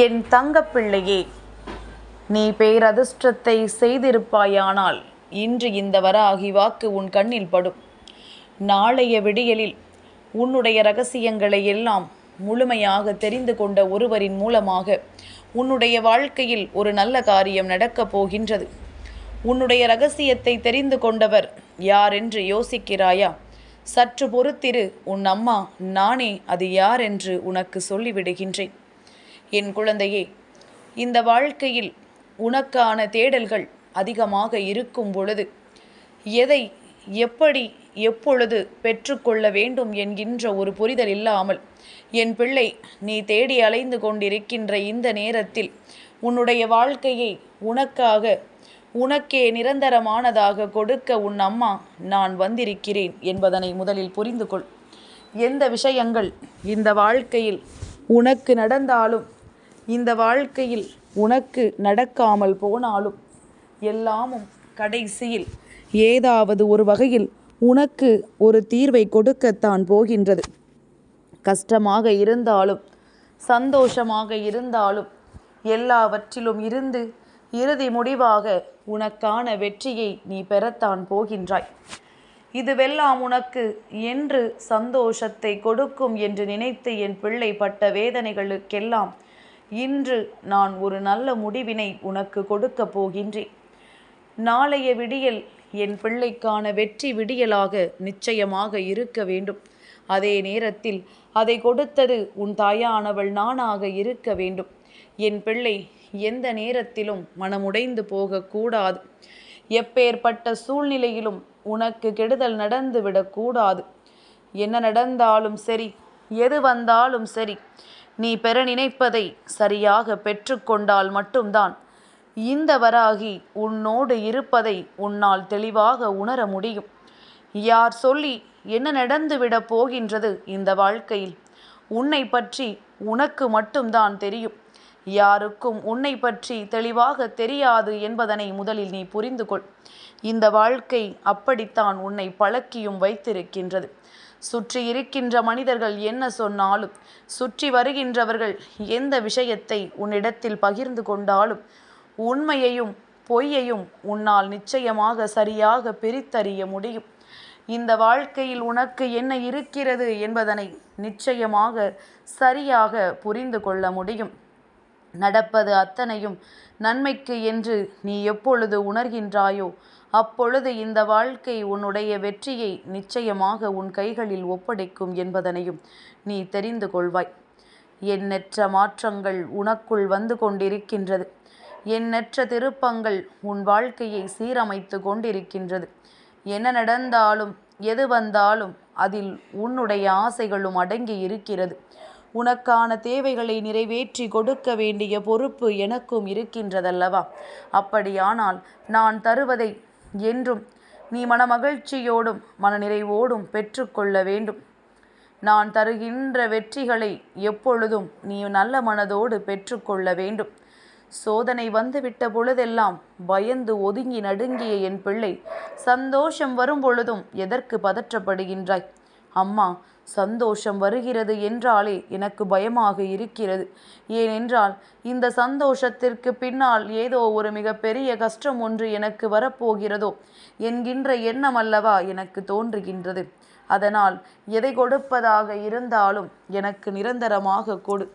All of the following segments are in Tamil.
என் தங்கப்பிள்ளையே நீ பேரதிர்ஷ்டத்தை செய்திருப்பாயானால் இன்று இந்த வராகி வாக்கு உன் கண்ணில் படும். நாளைய விடியலில் உன்னுடைய ரகசியங்களை எல்லாம் முழுமையாக தெரிந்து கொண்ட ஒருவரின் மூலமாக உன்னுடைய வாழ்க்கையில் ஒரு நல்ல காரியம் நடக்கப் போகின்றது. உன்னுடைய ரகசியத்தை தெரிந்து கொண்டவர் யார் என்று யோசிக்கிறாயா? சற்று பொறுத்திரு உன் அம்மா நானே அது யார் என்று உனக்கு சொல்லிவிடுகின்றேன். என் குழந்தையே இந்த வாழ்க்கையில் உனக்கான தேடல்கள் அதிகமாக இருக்கும் பொழுது எதை எப்படி எப்பொழுது பெற்றுக்கொள்ள வேண்டும் என்கின்ற ஒரு புரிதல் இல்லாமல் என் பிள்ளை நீ தேடி அலைந்து கொண்டிருக்கின்ற இந்த நேரத்தில் உன்னுடைய வாழ்க்கையை உனக்காக உனக்கே நிரந்தரமானதாக கொடுக்க உன் அம்மா நான் வந்திருக்கிறேன் என்பதனை முதலில் புரிந்து கொள் எந்த விஷயங்கள் இந்த வாழ்க்கையில் உனக்கு நடந்தாலும் இந்த வாழ்க்கையில் உனக்கு நடக்காமல் போனாலும் எல்லாமும் கடைசியில் ஏதாவது ஒரு வகையில் உனக்கு ஒரு தீர்வை கொடுக்கத்தான் போகின்றது. கஷ்டமாக இருந்தாலும் சந்தோஷமாக இருந்தாலும் எல்லாவற்றிலும் இருந்து இறுதி முடிவாக உனக்கான வெற்றியை நீ பெறத்தான் போகின்றாய். இதுவெல்லாம் உனக்கு என்று சந்தோஷத்தை கொடுக்கும் என்று நினைத்து என் பிள்ளை பட்ட வேதனைகளுக்கெல்லாம் இன்று நான் ஒரு நல்ல முடிவினை உனக்கு கொடுக்கப் போகின்றேன். நாளைய விடியல் என் பிள்ளைக்கான வெற்றி விடியலாக நிச்சயமாக இருக்க வேண்டும். அதே நேரத்தில் அதை கொடுத்தது உன் தாயானவள் நானாக இருக்க வேண்டும். என் பிள்ளை எந்த நேரத்திலும் மனமுடைந்து போகக்கூடாது எப்பேற்பட்ட சூழ்நிலையிலும் உனக்கு கெடுதல் நடந்துவிடக்கூடாது என்ன நடந்தாலும் சரி எது வந்தாலும் சரி நீ பெற நினைப்பதை சரியாக பெற்றுக்கொண்டால் மட்டும்தான். இந்த வராகி உன்னோடு இருப்பதை உன்னால் தெளிவாக உணர முடியும். யார் சொல்லி என்ன நடந்துவிடப் போகின்றது இந்த வாழ்க்கையில்? உன்னை பற்றி உனக்கு மட்டும்தான் தெரியும். யாருக்கும் உன்னை பற்றி தெளிவாக தெரியாது என்பதனை முதலில் நீ புரிந்து கொள் இந்த வாழ்க்கை அப்படித்தான் உன்னை பழக்கியும் வைத்திருக்கின்றது. சுற்றி இருக்கின்ற மனிதர்கள் என்ன சொன்னாலும் சுற்றி வருகின்றவர்கள் எந்த விஷயத்தை உன்னிடத்தில் பகிர்ந்து கொண்டாலும் உண்மையையும் பொய்யையும் உன்னால் நிச்சயமாக சரியாக பிரித்தறிய முடியும். இந்த வாழ்க்கையில் உனக்கு என்ன இருக்கிறது என்பதனை நிச்சயமாக சரியாக புரிந்து கொள்ள முடியும். நடப்பது அத்தனையும் நன்மைக்கு என்று நீ எப்பொழுது உணர்கின்றாயோ அப்பொழுது இந்த வாழ்க்கை உன்னுடைய வெற்றியை நிச்சயமாக உன் கைகளில் ஒப்படைக்கும் என்பதனையும் நீ தெரிந்து கொள்வாய். எண்ணற்ற மாற்றங்கள் உனக்குள் வந்து கொண்டிருக்கின்றது. எண்ணற்ற திருப்பங்கள் உன் வாழ்க்கையை சீரமைத்து கொண்டிருக்கின்றது. என்ன நடந்தாலும் எது வந்தாலும் அதில் உன்னுடைய ஆசைகளும் அடங்கி இருக்கிறது. உனக்கான தேவைகளை நிறைவேற்றி கொடுக்க வேண்டிய பொறுப்பு எனக்கும் இருக்கின்றதல்லவா? அப்படியானால் நான் தருவதை என்றும் நீ மனமகிழ்ச்சியோடும் மனநிறைவோடும் பெற்றுக்கொள்ள வேண்டும். நான் தருகின்ற வெற்றிகளை எப்பொழுதும் நீ நல்ல மனதோடு பெற்றுக்கொள்ள வேண்டும். சோதனை வந்துவிட்ட பொழுதெல்லாம் பயந்து ஒதுங்கி நடுங்கிய என் பிள்ளை சந்தோஷம் வரும் பொழுதும் எதற்கு பதற்றப்படுகின்றாய்? அம்மா சந்தோஷம் வருகிறது என்றாலே எனக்கு பயமாக இருக்கிறது. ஏனென்றால் இந்த சந்தோஷத்திற்கு பின்னால் ஏதோ ஒரு மிகப்பெரிய கஷ்டம் ஒன்று எனக்கு வரப்போகிறதோ என்கின்ற எண்ணம் அல்லவா எனக்கு தோன்றுகின்றது. அதனால் எதை கொடுப்பதாக இருந்தாலும் எனக்கு நிரந்தரமாக கொடு.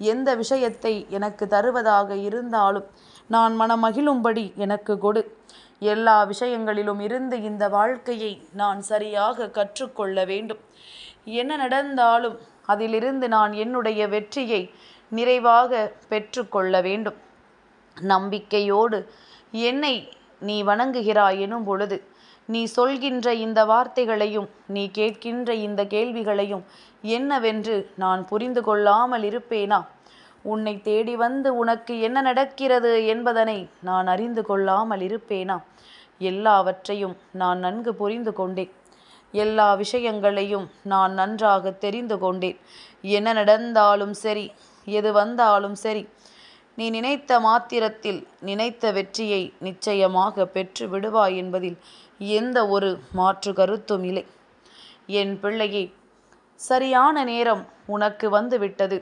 எந்த விஷயத்தை எனக்கு தருவதாக இருந்தாலும் நான் மனமகிழும்படி எனக்கு கொடு. எல்லா விஷயங்களிலும் இருந்து இந்த வாழ்க்கையை நான் சரியாக கற்றுக்கொள்ள வேண்டும். என்ன நடந்தாலும் அதிலிருந்து நான் என்னுடைய வெற்றியை நிறைவாக பெற்றுக்கொள்ள வேண்டும். நம்பிக்கையோடு என்னை நீ வணங்குகிறாய் எனும் பொழுது நீ சொல்கின்ற இந்த வார்த்தைகளையும் நீ கேட்கின்ற இந்த கேள்விகளையும் என்னவென்று நான் புரிந்து கொள்ளாமல் இருப்பேனா? உன்னை தேடி வந்து உனக்கு என்ன நடக்கிறது என்பதனை நான் அறிந்து கொள்ளாமல் இருப்பேனா? எல்லாவற்றையும் நான் நன்கு புரிந்து கொண்டேன். எல்லா விஷயங்களையும் நான் நன்றாக தெரிந்து கொண்டேன். என்ன நடந்தாலும் சரி எது வந்தாலும் சரி நீ நினைத்த மாத்திரத்தில் நினைத்த வெற்றியை நிச்சயமாக பெற்று விடுவாய் என்பதில் எந்த ஒரு மாற்று கருத்தும் இல்லை. என் பிள்ளையே சரியான நேரம் உனக்கு வந்துவிட்டது.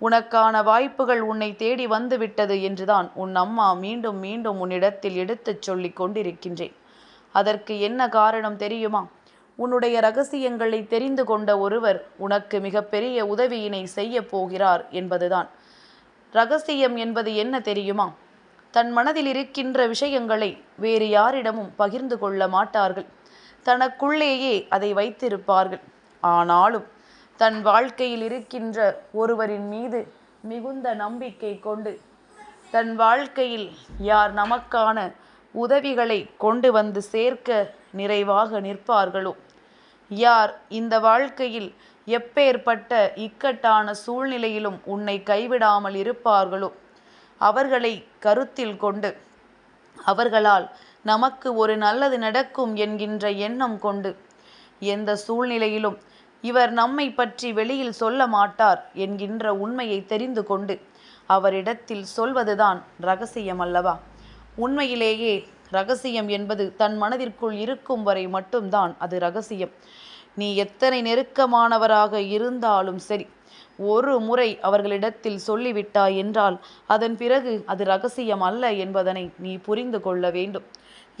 உனக்கான வாய்ப்புகள் உன்னை தேடி வந்துவிட்டது என்றுதான் உன் அம்மா மீண்டும் மீண்டும் உன்னிடத்தில் எடுத்துச் சொல்லிக் கொண்டிருக்கின்றேன். அதற்கு என்ன காரணம் தெரியுமா? உன்னுடைய ரகசியங்களை தெரிந்து கொண்ட ஒருவர் உனக்கு மிகப்பெரிய உதவியினை செய்ய போகிறார் என்பதுதான். ரகசியம் என்பது என்ன தெரியுமா? தன் மனதில் இருக்கின்ற விஷயங்களை வேறு யாரிடமும் பகிர்ந்து கொள்ள மாட்டார்கள். தனக்குள்ளேயே அதை வைத்திருப்பார்கள். ஆனாலும் தன் வாழ்க்கையில் இருக்கின்ற ஒருவரின் மீது மிகுந்த நம்பிக்கை கொண்டு தன் வாழ்க்கையில் யார் நமக்கான உதவிகளை கொண்டு வந்து சேர்க்க நிறைவாக நிற்பார்களோ? யார் இந்த வாழ்க்கையில் எப்பேற்பட்ட இக்கட்டான சூழ்நிலையிலும் உன்னை கைவிடாமல் இருப்பார்களோ? அவர்களை கருத்தில் கொண்டு அவர்களால் நமக்கு ஒரு நல்லது நடக்கும் என்கின்ற எண்ணம் கொண்டு எந்த சூழ்நிலையிலும் இவர் நம்மை பற்றி வெளியில் சொல்ல மாட்டார் என்கின்ற உண்மையை தெரிந்து கொண்டு அவரிடத்தில் சொல்வதுதான் ரகசியம் அல்லவா? உண்மையிலேயே ரகசியம் என்பது தன் மனதிற்குள் இருக்கும் வரை மட்டும்தான் அது ரகசியம். நீ எத்தனை நெருக்கமானவராக இருந்தாலும் சரி ஒரு முறை அவர்களிடத்தில் சொல்லிவிட்டாய் என்றால் அதன் பிறகு அது ரகசியம் அல்ல என்பதனை நீ புரிந்து கொள்ள வேண்டும்.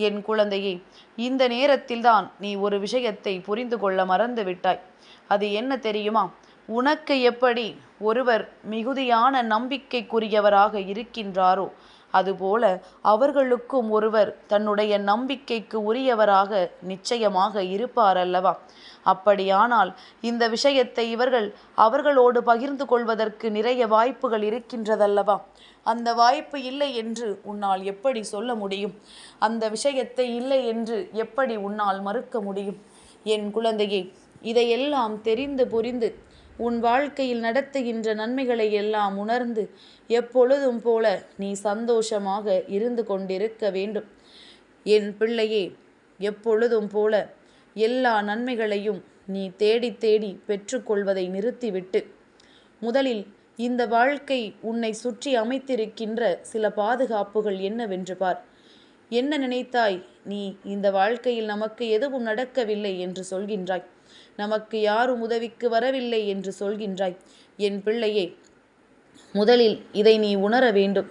என் குழந்தையே இந்த நேரத்தில்தான் நீ ஒரு விஷயத்தை புரிந்து கொள்ள மறந்து விட்டாய். அது என்ன தெரியுமா? உனக்கு எப்படி ஒருவர் மிகுதியான நம்பிக்கைக்குரியவராக இருக்கின்றாரோ அதுபோல அவர்களுக்கும் ஒருவர் தன்னுடைய நம்பிக்கைக்கு உரியவராக நிச்சயமாக இருப்பார் அல்லவா அப்படியானால் இந்த விஷயத்தை இவர்கள் அவர்களோடு பகிர்ந்து கொள்வதற்கு நிறைய வாய்ப்புகள் இருக்கின்றதல்லவா? அந்த வாய்ப்பு இல்லை என்று உன்னால் எப்படி சொல்ல முடியும்? அந்த விஷயத்தை இல்லை என்று எப்படி உன்னால் மறுக்க முடியும்? என் குழந்தையே இதையெல்லாம் தெரிந்து புரிந்து உன் வாழ்க்கையில் நடத்துகின்ற நன்மைகளை எல்லாம் உணர்ந்து எப்பொழுதும் போல நீ சந்தோஷமாக இருந்து கொண்டிருக்க வேண்டும். என் பிள்ளையே எப்பொழுதும் போல எல்லா நன்மைகளையும் நீ தேடி தேடி பெற்றுக்கொள்வதை நிறுத்திவிட்டு முதலில் இந்த வாழ்க்கை உன்னை சுற்றி அமைத்திருக்கின்ற சில பாதுகாப்புகள் என்னவென்று பார். என்ன நினைத்தாய்? நீ இந்த வாழ்க்கையில் நமக்கு எதுவும் நடக்கவில்லை என்று சொல்கின்றாய். நமக்கு யாரும் உதவிக்கு வரவில்லை என்று சொல்கின்றாய். என் பிள்ளையே முதலில் இதை நீ உணர வேண்டும்.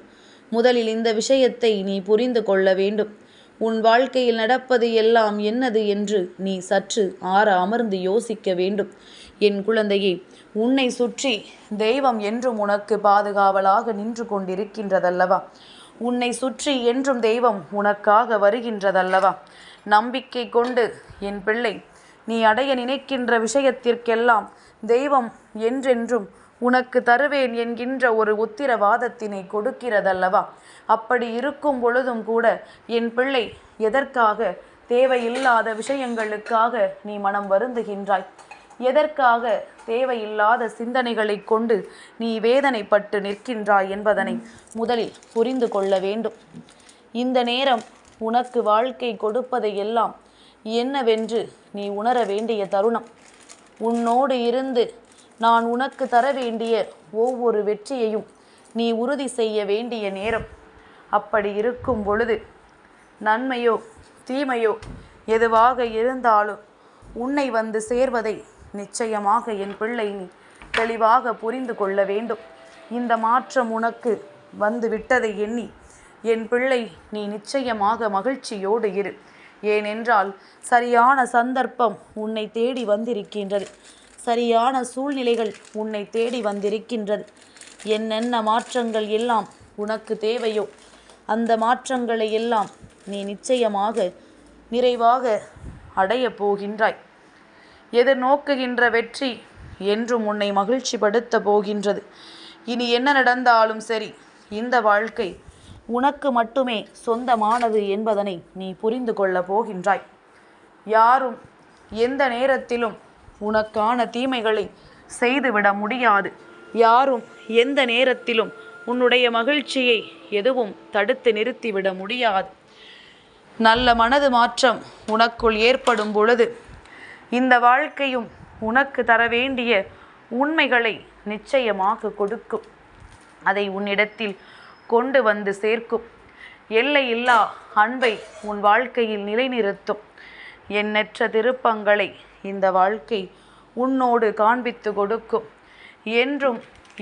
முதலில் இந்த விஷயத்தை நீ புரிந்து கொள்ள வேண்டும். உன் வாழ்க்கையில் நடப்பது எல்லாம் என்னது என்று நீ சற்று ஆற அமர்ந்து யோசிக்க வேண்டும். என் குழந்தையே உன்னை சுற்றி தெய்வம் என்றும் உனக்கு பாதுகாவலாக நின்று கொண்டிருக்கின்றதல்லவா? உன்னை சுற்றி என்றும் தெய்வம் உனக்காக வருகின்றதல்லவா? நம்பிக்கை கொண்டு என் பிள்ளை நீ அடைய நினைக்கின்ற விஷயத்திற்கெல்லாம் தெய்வம் என்றென்றும் உனக்கு தருவேன் என்கின்ற ஒரு உத்திரவாதத்தினை கொடுக்கிறதல்லவா? அப்படி இருக்கும் பொழுதும் கூட என் பிள்ளை எதற்காக தேவையில்லாத விஷயங்களுக்காக நீ மனம் வருந்துகின்றாய்? எதற்காக தேவையில்லாத சிந்தனைகளை கொண்டு நீ வேதனைப்பட்டு நிற்கின்றாய் என்பதனை முதலில் புரிந்து கொள்ள வேண்டும். இந்த நேரம் உனக்கு வாழ்க்கை கொடுப்பதை எல்லாம் என்னவென்று நீ உணர வேண்டிய தருணம். உன்னோடு இருந்து நான் உனக்கு தர வேண்டிய ஒவ்வொரு வெற்றியையும் நீ உறுதி செய்ய வேண்டிய நேரம். அப்படி இருக்கும் பொழுது நன்மையோ தீமையோ எதுவாக இருந்தாலும் உன்னை வந்து சேர்வதை நிச்சயமாக என் பிள்ளை நீ தெளிவாக புரிந்து கொள்ள வேண்டும். இந்த மாற்றம் உனக்கு வந்து விட்டதை எண்ணி என் பிள்ளை நீ நிச்சயமாக மகிழ்ச்சியோடு இரு. ஏனென்றால் சரியான சந்தர்ப்பம் உன்னை தேடி வந்திருக்கின்றது. சரியான சூழ்நிலைகள் உன்னை தேடி வந்திருக்கின்றது. என்னென்ன மாற்றங்கள் எல்லாம் உனக்கு தேவையோ? அந்த மாற்றங்களை எல்லாம் நீ நிச்சயமாக நிறைவாக அடையப் போகின்றாய். எதிர்நோக்குகின்ற வெற்றி என்றும் உன்னை மகிழ்ச்சிப்படுத்த போகின்றது. இனி என்ன நடந்தாலும் சரி இந்த வாழ்க்கை உனக்கு மட்டுமே சொந்தமானது என்பதனை நீ புரிந்து கொள்ளப் போகின்றாய். யாரும் எந்த நேரத்திலும் உனக்கான தீமைகளை செய்துவிட முடியாது. யாரும் எந்த நேரத்திலும் உன்னுடைய மகிழ்ச்சியை எதுவும் தடுத்து நிறுத்திவிட முடியாது. நல்ல மனது மாற்றம் உனக்குள் ஏற்படும் பொழுது இந்த வாழ்க்கையும் உனக்கு தர வேண்டிய உண்மைகளை நிச்சயமாக கொடுக்கும். அதை உன்னிடத்தில் கொண்டு வந்து சேர்க்கும். எல்லையில்லா அன்பை உன் வாழ்க்கையில் நிலைநிறுத்தும். எண்ணற்ற திருப்பங்களை இந்த வாழ்க்கை உன்னோடு காண்பித்து கொடுக்கும். என்றும்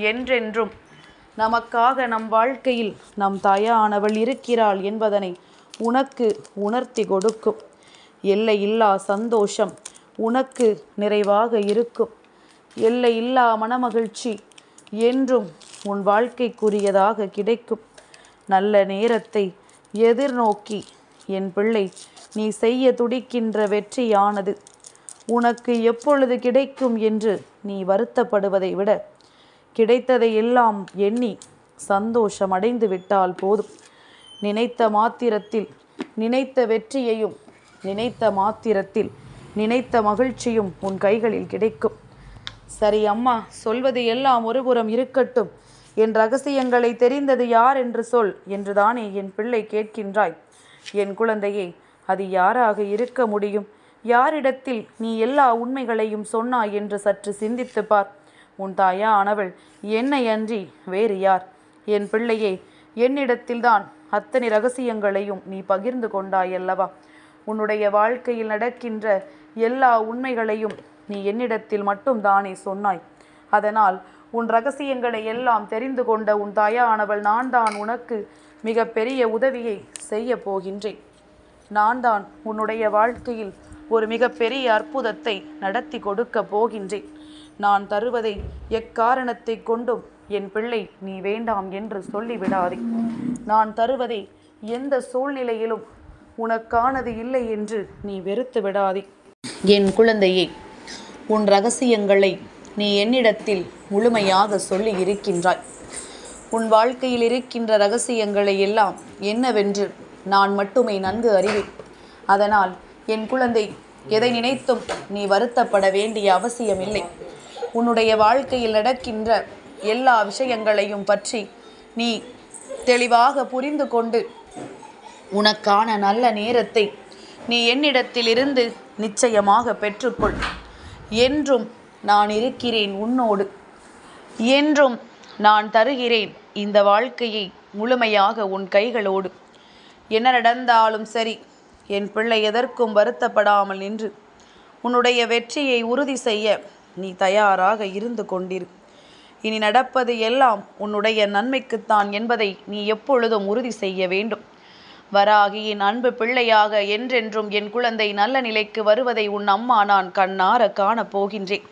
என்றென்றும் நமக்காக நம் வாழ்க்கையில் நம் தாயானவள் இருக்கிறாள் என்பதனை உனக்கு உணர்த்தி கொடுக்கும். எல்லையில்லா சந்தோஷம் உனக்கு நிறைவாக இருக்கும். எல்லையில்லா மனமகிழ்ச்சி என்றும் உன் வாழ்க்கைக்குரியதாக கிடைக்கும். நல்ல நேரத்தை எதிர்நோக்கி என் பிள்ளை நீ செய்ய துடிக்கின்ற வெற்றியானது. உனக்கு எப்பொழுது கிடைக்கும் என்று நீ வருத்தப்படுவதை விட கிடைத்ததை எல்லாம் எண்ணி சந்தோஷம் அடைந்து விட்டால் போதும். நினைத்த மாத்திரத்தில் நினைத்த வெற்றியையும் நினைத்த மாத்திரத்தில் நினைத்த மகிழ்ச்சியும் உன் கைகளில் கிடைக்கும். சரி அம்மா சொல்வது எல்லாம் ஒருபுறம் இருக்கட்டும். என் ரகசியங்களை தெரிந்தது யார் என்று சொல் என்றுதானே என் பிள்ளை கேட்கின்றாய். என் குழந்தையே அது யாராக இருக்க முடியும்? யாரிடத்தில் நீ எல்லா உண்மைகளையும் சொன்னாய் என்று சற்று சிந்தித்து பார். உன் தாயா ஆனவள் என்னை அன்றி வேறு யார்? என் பிள்ளையே என்னிடத்தில்தான் அத்தனை ரகசியங்களையும் நீ பகிர்ந்து கொண்டாய் அல்லவா? உன்னுடைய வாழ்க்கையில் நடக்கின்ற எல்லா உண்மைகளையும் நீ என்னிடத்தில் மட்டும் தானே சொன்னாய். அதனால் உன் ரகசியங்களை எல்லாம் தெரிந்து கொண்ட உன் தாயானவள் நான் தான் உனக்கு மிக பெரிய உதவியை செய்ய போகின்றேன். நான் தான் உன்னுடைய வாழ்க்கையில் ஒரு மிகப்பெரிய அற்புதத்தை நடத்தி கொடுக்க போகின்றேன். நான் தருவதை எக்காரணத்தை கொண்டும் என் பிள்ளை நீ வேண்டாம் என்று சொல்லிவிடாதே. நான் தருவதை எந்த சூழ்நிலையிலும் உனக்கானது இல்லை என்று நீ வெறுத்து விடாதே. என் குழந்தையே உன் ரகசியங்களை நீ என்னிடத்தில் முழுமையாக சொல்லி இருக்கின்றாய் உன் வாழ்க்கையில் இருக்கின்ற ரகசியங்களை எல்லாம் என்னவென்று நான் மட்டுமே நன்கு அறிவேன். அதனால் என் குழந்தை எதை நினைத்தும் நீ வருத்தப்பட வேண்டிய அவசியமில்லை. உன்னுடைய வாழ்க்கையில் நடக்கின்ற எல்லா விஷயங்களையும் பற்றி நீ தெளிவாக புரிந்து கொண்டு உனக்கான நல்ல நேரத்தை நீ என்னிடத்திலிருந்து நிச்சயமாக பெற்றுக்கொள். என்றும் நான் இருக்கிறேன் உன்னோடு. என்றும் நான் தருகிறேன் இந்த வாழ்க்கையை முழுமையாக உன் கைகளோடு. என்ன நடந்தாலும் சரி என் பிள்ளை எதற்கும் வருத்தப்படாமல் நின்று உன்னுடைய வெற்றியை உறுதி செய்ய நீ தயாராக இருந்து கொண்டிரு. இனி நடப்பது எல்லாம் உன்னுடைய நன்மைக்குத்தான் என்பதை நீ எப்பொழுதும் உறுதி செய்ய வேண்டும். வராகியின் அன்பு பிள்ளையாக என்றென்றும் என் குழந்தை நல்ல நிலைக்கு வருவதை உன் அம்மா நான் கண்ணார காணப் போகின்றேன்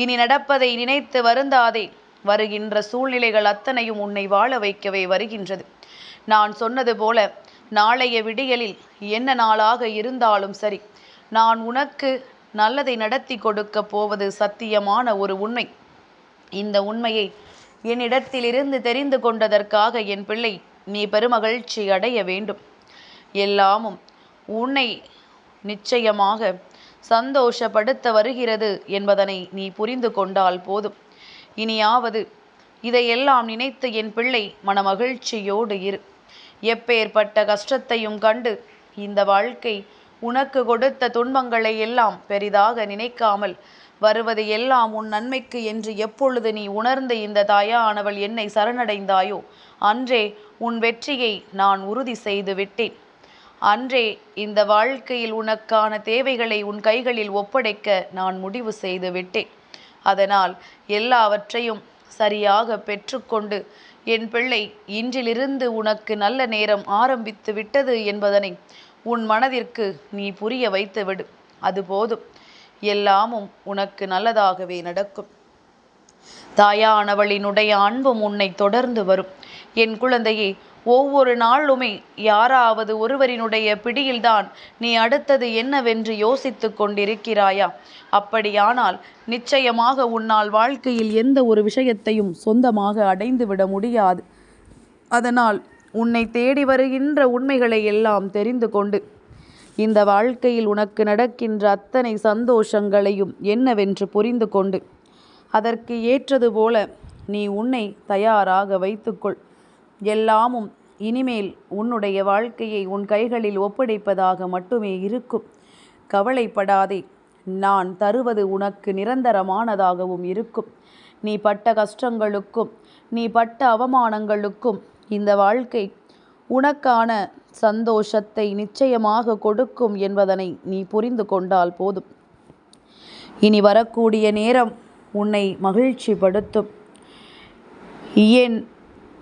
இனி நடப்பதை நினைத்து வருந்தாதே. வருகின்ற சூழ்நிலைகள் அத்தனையும் உன்னை வாழ வைக்கவே வருகின்றது. நான் சொன்னது போல நாளைய விடியலில் என்ன நாளாக இருந்தாலும் சரி நான் உனக்கு நல்லதை நடத்தி கொடுக்க போவது சத்தியமான ஒரு உண்மை. இந்த உண்மையை என்னிடத்திலிருந்து தெரிந்து கொண்டதற்காக என் பிள்ளை நீ பெருமகிழ்ச்சி அடைய வேண்டும். எல்லாமும் உன்னை நிச்சயமாக சந்தோஷப்படுத்த வருகிறது என்பதனை நீ புரிந்து கொண்டால் போதும். இனியாவது இதையெல்லாம் நினைத்து என் பிள்ளை மனமகிழ்ச்சியோடு இரு. எப்பேற்பட்ட கஷ்டத்தையும் கண்டு இந்த வாழ்க்கை உனக்கு கொடுத்த துன்பங்களை எல்லாம் பெரிதாக நினைக்காமல் வருவது எல்லாம் உன் நன்மைக்கு என்று எப்பொழுது நீ உணர்ந்து இந்த தாயானவள் என்னை சரணடைந்தாயோ அன்றே உன் வெற்றியை நான் உறுதி செய்து விட்டேன். அன்றே இந்த வாழ்க்கையில் உனக்கான தேவைகளை உன் கைகளில் ஒப்படைக்க நான் முடிவு செய்து விட்டேன். அதனால் எல்லாவற்றையும் சரியாக பெற்றுக்கொண்டு என் பிள்ளை இன்றிலிருந்து உனக்கு நல்ல நேரம் ஆரம்பித்து விட்டது என்பதனை உன் மனதிற்கு நீ புரிய வைத்து விடு. அது போதும். எல்லாமும் உனக்கு நல்லதாகவே நடக்கும். தாயானவளினுடைய அன்பும் உன்னை தொடர்ந்து வரும். என் குழந்தையே ஒவ்வொரு நாளுமே யாராவது ஒருவரினுடைய பிடியில்தான் நீ அடுத்தது என்னவென்று யோசித்து கொண்டிருக்கிறாயா? அப்படியானால் நிச்சயமாக உன்னால் வாழ்க்கையில் எந்த ஒரு விஷயத்தையும் சொந்தமாக அடைந்துவிட முடியாது. அதனால் உன்னை தேடி வருகின்ற உண்மைகளை எல்லாம் தெரிந்து கொண்டு இந்த வாழ்க்கையில் உனக்கு நடக்கின்ற அத்தனை சந்தோஷங்களையும் என்னவென்று புரிந்து கொண்டு அதற்கு ஏற்றது போல நீ உன்னை தயாராக வைத்துக்கொள். எல்லாமும் இனிமேல் உன்னுடைய வாழ்க்கையை உன் கைகளில் ஒப்படைப்பதாக மட்டுமே இருக்கும். கவலைப்படாதே நான் தருவது உனக்கு நிரந்தரமானதாகவும் இருக்கும். நீ பட்ட கஷ்டங்களுக்கும் நீ பட்ட அவமானங்களுக்கும் இந்த வாழ்க்கை உனக்கான சந்தோஷத்தை நிச்சயமாக கொடுக்கும் என்பதனை நீ புரிந்து கொண்டால் போதும். இனி வரக்கூடிய நேரம் உன்னை மகிழ்ச்சிப்படுத்தும். என்